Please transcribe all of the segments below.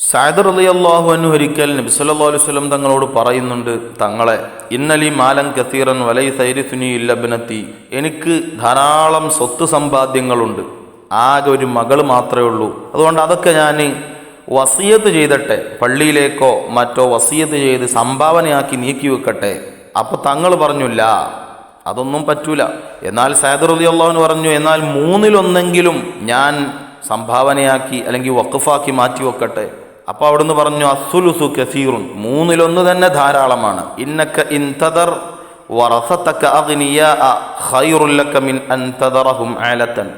സാദർ അലി അള്ളാഹു അനു ഒരിക്കൽ നബി സല്ലല്ലാഹു അലൈഹി വസല്ലം തങ്ങളോട് പറയുന്നുണ്ട് തങ്ങളെ ഇന്നലി മാലം കസീറൻ വലൈ സൈരിസുനി ഇല്ലബിനത്തി എനിക്ക് ധാരാളം സ്വത്ത് സമ്പാദ്യങ്ങളുണ്ട്. ആകെ ഒരു മകൾ മാത്രമേ ഉള്ളൂ. അതുകൊണ്ട് അതൊക്കെ ഞാൻ വസീയത്ത് ചെയ്തട്ടെ. പള്ളിയിലേക്കോ മറ്റോ വസീയത്ത് ചെയ്ത് സംഭാവനയാക്കി നീക്കി വെക്കട്ടെ. അപ്പൊ തങ്ങൾ പറഞ്ഞില്ല അതൊന്നും പറ്റൂല. എന്നാൽ സൈദർ അലി അള്ളാഹുന് പറഞ്ഞു എന്നാൽ മൂന്നിലൊന്നെങ്കിലും ഞാൻ സംഭാവനയാക്കി അല്ലെങ്കിൽ വഖഫാക്കി മാറ്റി വെക്കട്ടെ. അപ്പൊ അവിടുന്ന് പറഞ്ഞു അസുലുസു കസീറുൻ. മൂന്നിലൊന്ന് തന്നെ ധാരാളമാണ്. ഇന്നക്ക ഇൻതദർ മിൻ അൻ തദറഹും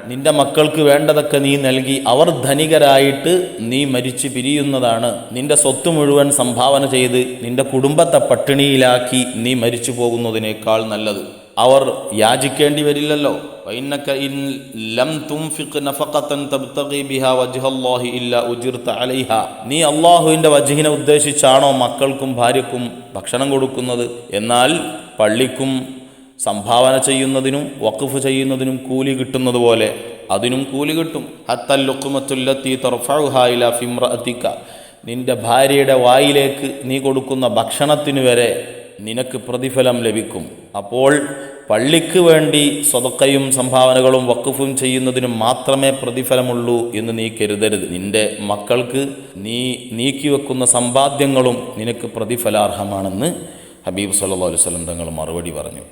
നിന്റെ മക്കൾക്ക് വേണ്ടതൊക്കെ നീ നൽകി അവർ ധനികരായിട്ട് നീ മരിച്ചു പിരിയുന്നതാണ്. നിന്റെ സ്വത്ത് മുഴുവൻ സംഭാവന ചെയ്ത് നിന്റെ കുടുംബത്തെ പട്ടിണിയിലാക്കി നീ മരിച്ചു പോകുന്നതിനേക്കാൾ നല്ലത്. അവർ യാചിക്കേണ്ടി വരില്ലല്ലോ. നീ അള്ളാഹുവിന്റെ വജഹിനെ ഉദ്ദേശിച്ചാണോ മക്കൾക്കും ഭാര്യക്കും ഭക്ഷണം കൊടുക്കുന്നത്? എന്നാൽ പള്ളിക്കും സംഭാവന ചെയ്യുന്നതിനും വഖഫ് ചെയ്യുന്നതിനും കൂലി കിട്ടുന്നത് പോലെ അതിനും കൂലി കിട്ടും. നിന്റെ ഭാര്യയുടെ വായിലേക്ക് നീ കൊടുക്കുന്ന ഭക്ഷണത്തിന് വരെ നിനക്ക് പ്രതിഫലം ലഭിക്കും. അപ്പോൾ പള്ളിക്ക് വേണ്ടി സ്വതക്കയും സംഭാവനകളും വക്കുഫും ചെയ്യുന്നതിനും മാത്രമേ പ്രതിഫലമുള്ളൂ എന്ന് നീ കരുതരുത്. നിന്റെ മക്കൾക്ക് നീ നീക്കി നീക്കിവെക്കുന്ന സമ്പാദ്യങ്ങളും നിനക്ക് പ്രതിഫലാർഹമാണെന്ന് ഹബീബ് സല്ലല്ലാഹു അലൈഹി വസല്ലം തങ്ങൾ മറുപടി പറഞ്ഞു.